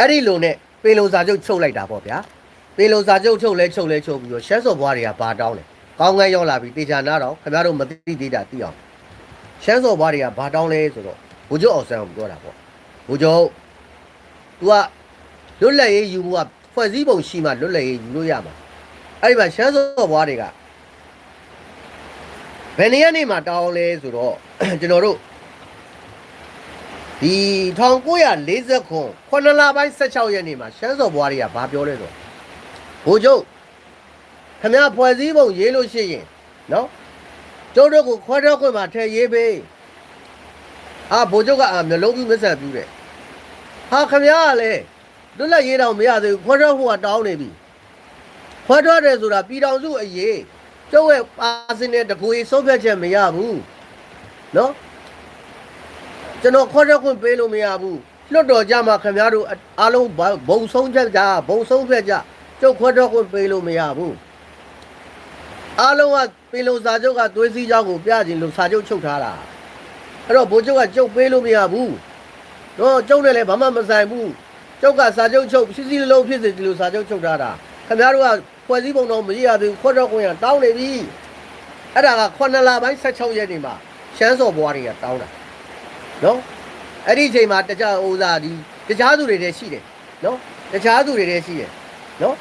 အဲ့ဒီလိုနဲ့ပေလုံစာချုပ်ချုပ်လိုက်တာပေါ့ဗျာပေလုံစာချုပ်ချုပ်လဲချုပ်လဲချုပ်ပြီးတော့ရှမ်းစော်ဘွားတွေကဘာတောင်းလဲကောင်းကန်းရောက်လာပြီးတေချာနာတော့ခင်ဗျားတို့မသိသေးတာသိအောင်ရှမ်းစော်ဘွားတွေကဘာတောင်းလဲဆိုတော့ဘိုးချုပ်အောင်ဆန်းကိုပြောတာပေါ့ဘိုးချုပ် तू ကလွတ်လပ်ရေးယူမှုကဖွဲ့စည်းပုံရှိမှလွတ်လပ်ရေးယူလို့ရမှာအဲ့ဒီမှာရှမ်းစော်ဘွားတွေကဘယ်နေရာနေမှာတောင်းလဲဆိုတော့ကျွန်တော်တို့ ဒီ1940ခုခုနှစ်လပိုင်း16ရက်နေ့မှာရှမ်းစော်ဘွားတွေကဘာပြောလဲဆိုတော့ဘိုလ်ချုပ်ခမရဖွဲ့စည်းပုံရေးလို့ရှိရင်နော်ကျုပ်တို့ကိုခွဲတော့ခွင့်မှာထည့်ရေးပေးအာဘိုလ်ချုပ်ကအာမျိုးလုံးပြီးမဆက်ပြူးတယ်ဟာခမရကလည်းလွတ်လပ်ရေးတော့မရသေးဘူးခွဲတော့ဟိုကတောင်းနေပြီခွဲတော့တယ်ဆိုတာပြည်တော်စုအရေးကျုပ်ရဲ့ပါစင်တဲ့တကူကြီးဆုံးဖြတ်ချက်မရဘူးနော် ကျွန်တော်ခေါ်ရက်ခွင့်ပေးလို့မရဘူးလွတ်တော်ကြမှာခင်ဗျားတို့အားလုံးဘုံဆုံးချက်ကြဘုံဆုံးဖြတ်ကြကျုပ်ခေါ်ရက်ခွင့်ပေးလို့မရဘူးအားလုံးကပင်လုံစာချုပ်ကသွေးစည်းကြောင်းကိုပြခြင်းလို့စာချုပ်ချုပ်ထားတာအဲ့တော့ဘိုးချုပ်ကကျုပ်ပေးလို့မရဘူးတော့ကျုပ်နဲ့လည်းဘာမှမဆိုင်ဘူးကျုပ်ကစာချုပ်ချုပ်စီစီလုံးဖြစ်စေဒီလိုစာချုပ်ချုပ်ထားတာခင်ဗျားတို့ကဖွဲ့စည်းပုံတော့မရရသေးဘူးခေါ်ရက်ခွင့်ကတောင်းနေပြီအဲ့ဒါက9လပိုင်း16ရက်နေ့မှာရှမ်းစော်ဘွားတွေကတောင်းတာ နော်အဲ့ဒီအချိန်မှာတခြားဥစားဒီတခြားသူတွေတည်းရှိတယ်နော်တခြားသူတွေတည်းရှိတယ်နော်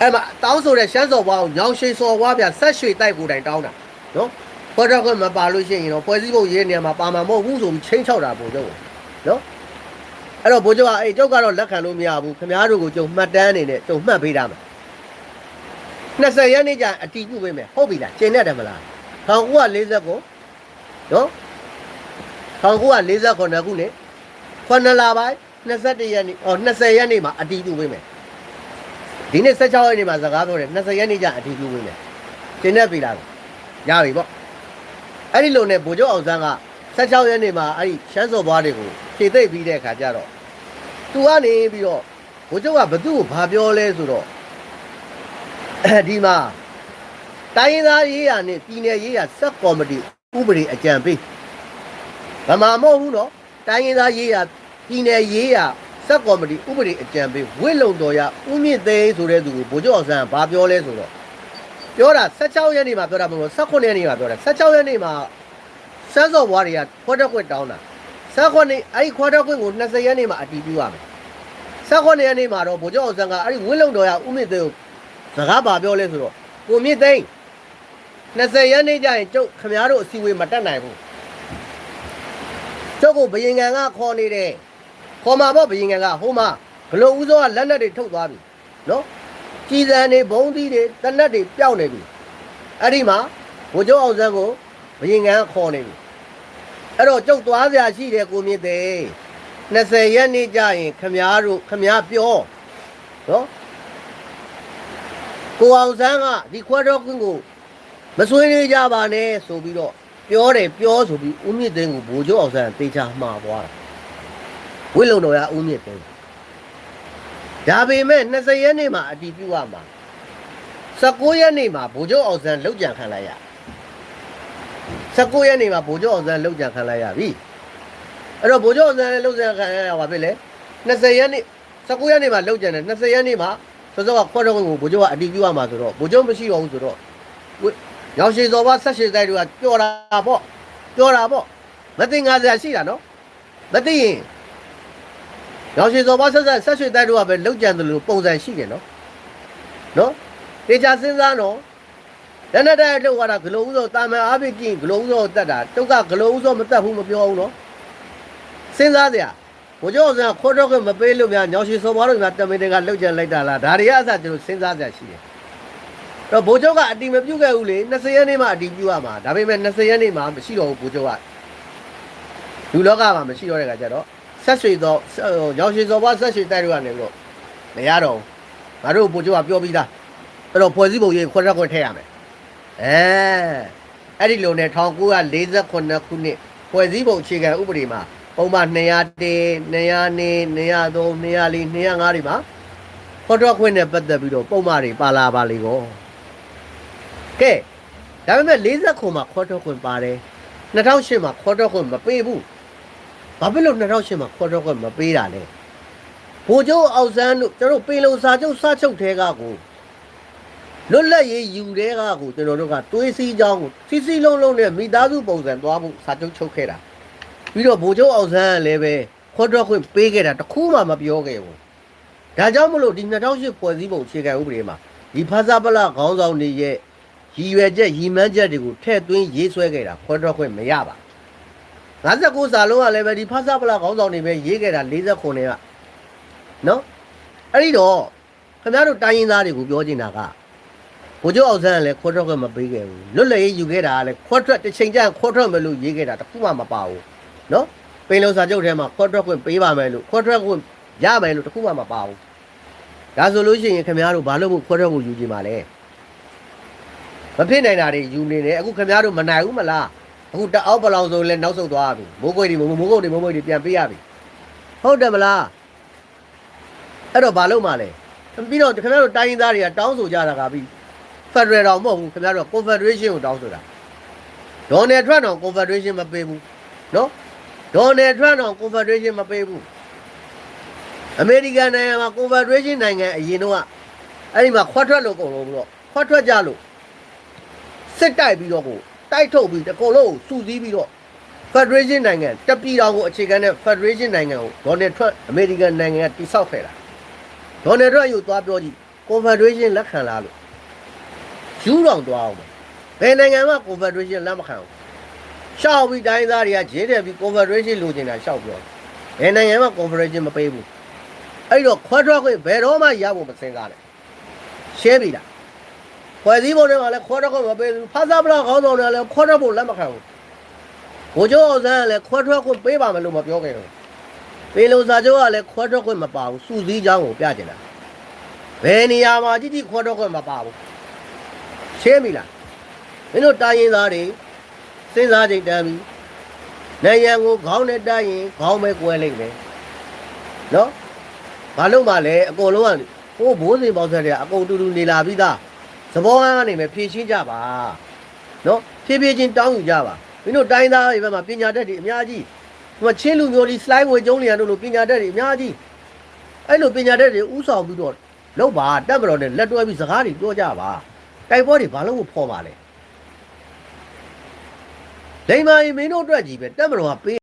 အဲ့မှာတောင်းဆိုတဲ့ရှမ်းစော်ဘွားကိုညောင်ရှိစော်ဘွားပြဆက်ရွှေတိုက်ကိုယ်တိုင်တောင်းတာနော်ဖော်တော့ကမပါလို့ရှိရင်တော့ဖွဲ့စည်းပုံရေးနေမှာပါမှာမဟုတ်ဘူးဆိုပြီးချင်းချောက်တာပုံကျုပ်နော်အဲ့တော့ဘိုးကျုပ်ကအေးကျုပ်ကတော့လက်ခံလို့မရဘူးခင်ဗျားတို့ကိုကျုပ်မှတ်တမ်းအနေနဲ့ကျုပ်မှတ်ပေးတာမယ်20ရက်နေ့ကျအတီးပြုတ်ပေးမယ်ဟုတ်ပြီလားကျင်နေတယ်မလား1940ကို နော်1948ခုနှစ်ခုနှစ်9လပိုင်း21ရက်နေ့အော်20ရက်နေ့မှာအတီးပြုပေးမယ်ဒီနေ့16ရက်နေ့မှာစကားပြောတယ်20ရက်နေ့ကျအတီးပြုပေးမယ်ရှင်းနေပြီလားရပြီပေါ့အဲ့ဒီလိုနဲ့ဗိုလ်ချုပ်အောင်ဆန်းက16ရက်နေ့မှာအဲ့ဒီရှမ်းစော်ဘွားတွေကိုဖြည့်သိပ်ပြီးတဲ့အခါကျတော့သူကနေပြီးတော့ဗိုလ်ချုပ်ကဘသူ့ကိုဘာပြောလဲဆိုတော့ဒီမှာတိုင်းရင်းသားရေးရာနဲ့ပြည်နယ်ရေးရာစက်ကော်မတီ ဥပဒေအကြံပေးဗမာမဟုတ်ဘူးနော်တိုင်းရင်းသားရေးရာပြည်နယ်ရေးရာစက်ကော်မတီဥပဒေအကြံပေးဝစ်လုံတော်ရဥမြင့်သိန်းဆိုတဲ့သူကိုဗိုလ်ချုပ်အောင်ဆန်းကဘာပြောလဲဆိုတော့ပြောတာ16ရက်နေ့မှာပြောတာမဟုတ်ဘူး18ရက်နေ့မှာပြောတာ16ရက်နေ့မှာစမ်းစော်ဘွားတွေကခွက်တော့ခွက်တောင်းတာ18နေ့အဲ့ဒီခွက်တော့ခွက်ကို20ရက်နေ့မှာအတီးပြုရမယ်18ရက်နေ့မှာတော့ဗိုလ်ချုပ်အောင်ဆန်းကအဲ့ဒီဝစ်လုံတော်ရဥမြင့်သိန်းကိုစကားဘာပြောလဲဆိုတော့ကိုမြင့်သိန်း 20ရက်နေ့ကျရင်ကျုပ်ခမားတို့အစည်းအဝေးမတက်နိုင်ဘူးကျုပ်ကိုဘယင်ငံကခေါ်နေတယ်ခေါ်မှာပေါ့ဘယင်ငံကဟိုမှာဘလို့ဦးစောကလက်လက်တွေထုတ်သွားပြီနော်ကြည်စံတွေဘုံသီးတွေတနက်တွေပျောက်နေပြီအဲ့ဒီမှာဘိုးကျောင်းအောင်ဆန်းကိုဘယင်ငံကခေါ်နေပြီအဲ့တော့ကျုပ်သွားစရာရှိတယ်ကိုမြင့်သေး20ရက်နေ့ကျရင်ခမားတို့ခမားပြောနော်ကိုအောင်ဆန်းကဒီခွဲတော်ကွင်းကို မဆွေးနွေးကြပါနဲ့ဆိုပြီးတော့ပြောတယ်ပြောဆိုပြီးဦးမြင့်သိန်းကိုဘိုးကျော်အောင်ဆန်းတေချာမှားသွားတာဝိလုံတော်ရဦးမြင့်သိန်းဒါပေမဲ့20ရက်နေ့မှာအတီးပြုတ်ရမှာ19ရက်နေ့မှာဘိုးကျော်အောင်ဆန်းလောက်ကြံခံလိုက်ရ19ရက်နေ့မှာဘိုးကျော်အောင်ဆန်းလောက်ကြံခံလိုက်ရပြီအဲ့တော့ဘိုးကျော်အောင်ဆန်းလည်းလောက်ကြံခံရရပါပြီလေ20ရက်နေ့19ရက်နေ့မှာလောက်ကြံတယ်20ရက်နေ့မှာစောစောကခွက်တော့ကိုဘိုးကျော်ကအတီးပြုတ်ရမှာဆိုတော့ဘိုးကျော်မရှိတော့ဘူးဆိုတော့ ရောင်ရှိစော်ဘာဆက်ရှိတိုက်တို့ကပြောတာပေါ့ပြောတာပေါ့မသိငါစရာရှိတာနော်မသိရင်ရောင်ရှိစော်ဘာဆက်ဆက်ဆက်ရှိတိုက်တို့ကပဲလောက်ကြံတယ်လို့ပုံစံရှိတယ်နော်နော်တေချာစဉ်းစားနော်လက်နဲ့တိုက်လောက်ရတာဂလိုဦးစောတာမန်အားဖြင့်ကြည့်ဂလိုဦးစောတတ်တာတုတ်ကဂလိုဦးစောမတတ်ဘူးမပြောဘူးနော်စဉ်းစားစရာဘိုးကျော်ဆန်ခေါ်တော့ကမပေးလို့များညောင်ရှိစော်ဘာတို့များတမင်တွေကလောက်ကြံလိုက်တာလားဒါတွေကအစကျွန်တော်စဉ်းစားစရာရှိတယ် တော့ဘိုးချုပ်ကအတီမပြုတ်ခဲ့ဘူးလေ20ရက်နေ့မှအတီပြုတ်ရမှာဒါပေမဲ့20ရက်နေ့မှမရှိတော့ဘူးဘိုးချုပ်ကလူလောကမှာမရှိတော့တဲ့ခါကျတော့ဆက်ဆွေသောရောင်ရွှေသောဘွားဆက်ဆွေတိုက်လို့ရတယ်လို့မရတော့ဘူးငါတို့ဘိုးချုပ်ကပြောပြီးသားအဲ့တော့ဖွဲ့စည်းပုံရေးခွက်ရက်ခွက်ထည့်ရမယ်အဲအဲ့ဒီလိုနဲ့1948ခုနှစ်ဖွဲ့စည်းပုံအခြေခံဥပဒေမှာပုံမှန်200တေ200နေ203 204 205တွေမှာခွက်ရက်ခွက်နဲ့ပတ်သက်ပြီးတော့ပုံမှန်တွေပါလာပါလေကော ကဲဒါပေမဲ့40ခုမှာခေါ်တော့ခွင့်ပါတယ်2008မှာခေါ်တော့ခွင့်မပေးဘူးဘာဖြစ်လို့2008မှာခွဲထွက်ခွင့်မပေးတာလဲဘိုလ်ချုပ်အောင်ဆန်းတို့ကျွန်တော်တို့ပေလုံစာချုပ်စာချုပ်ထဲကကိုလွတ်လပ်ရေးယူတဲ့ကကိုကျွန်တော်တို့ကတွေးစီးကြောင်းကိုစီစီလုံးလုံးနဲ့မိသားစုပုံစံသွားဖို့စာချုပ်ချုပ်ခဲ့တာပြီးတော့ဘိုလ်ချုပ်အောင်ဆန်းကလည်းပဲခွဲထွက်ခွင့်ပေးခဲ့တာတခုမှမပြောခဲ့ဘူးဒါကြောင့်မလို့ဒီ2008ဖွဲ့စည်းပုံအခြေခံဥပဒေမှာဒီဖာစာပလခေါင်းဆောင်တွေရဲ့ ရည်ရွယ်ချက်ရည်မှန်းချက်တွေကိုထည့်သွင်းရေးဆွဲခဲ့တာခွဲထွက်ခွင့်မရပါဘူး59စာလုံးကလည်းပဲဒီဖာစာပလခေါင်းဆောင်တွေပဲရေးခဲ့တာ49နဲ့ကနော်အဲ့ဒီတော့ခင်ဗျားတို့တိုင်းရင်းသားတွေကိုပြောချင်တာကဘိုလ်ချုပ်အောင်ဆန်းကလည်းခွဲထွက်ခွင့်မပေးခဲ့ဘူးလွတ်လပ်ရေးယူခဲ့တာကလည်းခွဲထွက်တစ်ချိန်ကျရင်ခွဲထွက်မယ်လို့ရေးခဲ့တာတခုမှမပါဘူးနော်ပိန်လုံစာချုပ်ထဲမှာခွဲထွက်ခွင့်ပေးပါမယ်လို့ခွဲထွက်ခွင့်ရမယ်လို့တခုမှမပါဘူးဒါဆိုလို့ရှိရင်ခင်ဗျားတို့ဘာလို့ခွဲထွက်ဖို့ယူကြမှာလဲ မဖြစ်နိုင်တာတွေယူနေတယ်အခုခင်ဗျားတို့မနိုင်ဘူးမလားအခုတအောက်ပလောင်ဆိုလည်းနောက်ဆုတ်သွားပြီမိုးကွေတွေမိုးမိုးကုတ်တွေမိုးမွေတွေပြန်ပေးရပြီဟုတ်တယ်မလားအဲ့တော့ဘာလုပ်မှလဲပြီးတော့ခင်ဗျားတို့တိုင်းရင်းသားတွေကတောင်းဆိုကြတာကပြီးဖက်ဒရယ်တော်မဟုတ်ဘူးခင်ဗျားတို့ကွန်ဖက်ဒရေးရှင်းကိုတောင်းဆိုတာဒေါ်နယ်ထရန့်တော်ကွန်ဖက်ဒရေးရှင်းမပေးဘူးနော်ဒေါ်နယ်ထရန့်တော်ကွန်ဖက်ဒရေးရှင်းမပေးဘူးအမေရိကန်နိုင်ငံမှာကွန်ဖက်ဒရေးရှင်းနိုင်ငံအရင်တော့အဲ့ဒီမှာခွတ်ထွက်လို့ကုန်လို့ပြီးတော့ခွတ်ထွက်ကြလို့ စစ်တိုက်ပြီးတော့ကိုတိုက်ထုတ်ပြီးတကုန်လုံးကိုစုစည်းပြီးတော့ Federation နိုင်ငံတပြည်တော်ကိုအခြေခံတဲ့ Federation နိုင်ငံကိုဒေါ်နယ်ထရန့်အမေရိကန်နိုင်ငံကတိစောက်ခဲ့တာဒေါ်နယ်ထရန့်ယူသွားပြောကြည့် Confederation လက်ခံလားလို့ယူတော်သွားအောင်ဘယ်နိုင်ငံမှ Confederation လက်မခံဘူးရှောက်ပြီးတိုင်းသားတွေကဂျင်းတယ်ပြီး Confederation လိုချင်တာရှောက်ပြောဘယ်နိုင်ငံမှ Confederation မပေးဘူးအဲ့တော့ခွဲထွက်ခွင့်ဘယ်တော့မှရဖို့မစင်စားနဲ့ရှင်းပြီလား ခွဲစည်းပုံတွေမှာလည်းခွဲထွက်ခွင့်မပေးဘူးဖာသာပလာခေါင်းဆောင်တွေလည်းခွဲထွက်ဖို့လက်မခံဘူးဘိုးကျော်အောင်ဆန်းကလည်းခွဲထွက်ခွင့်ပေးပါမယ်လို့မပြောခဲ့ဘူးပေလုံစာချုပ်ကလည်းခွဲထွက်ခွင့်မပါဘူးစုစည်းကြောင်းကိုပြကျင်တာဘယ်နေရာမှာကြည့်ကြည့်ခွဲထွက်ခွင့်မပါဘူးရှင်းပြီလားမင်းတို့တာရင်သားတွေစဉ်းစားကြိတ်တမ်းပြီနိုင်ငံကိုခေါင်းနဲ့တိုက်ရင်ခေါင်းပဲကွဲလိုက်မယ်နော်ဘာလို့မှလဲအကုန်လုံးကဟိုးဘိုးစင်ပေါင်းဆက်တွေကအကုန်တူတူနေလာပြီးသား သဘောအားကနေမယ်ဖြည့်ရှင်းကြပါနော်ဖြည်းဖြည်းချင်းတောင်းယူကြပါမင်းတို့တိုင်းသားတွေဘက်မှာပညာတတ်တွေအများကြီးဟိုမှာချင်းလူမျိုးတွေ slide ဝေကျုံးလျံတို့လိုပညာတတ်တွေအများကြီးအဲ့လိုပညာတတ်တွေဥဆောင်ပြီးတော့လောက်ပါတက်မတော်နဲ့လက်တွဲပြီးစကားတွေပြောကြပါတိုက်ပွဲတွေဘာလို့မဖော်ပါလဲဒိန်မာရင်မင်းတို့အတွက်ကြီးပဲတက်မတော်ကပေး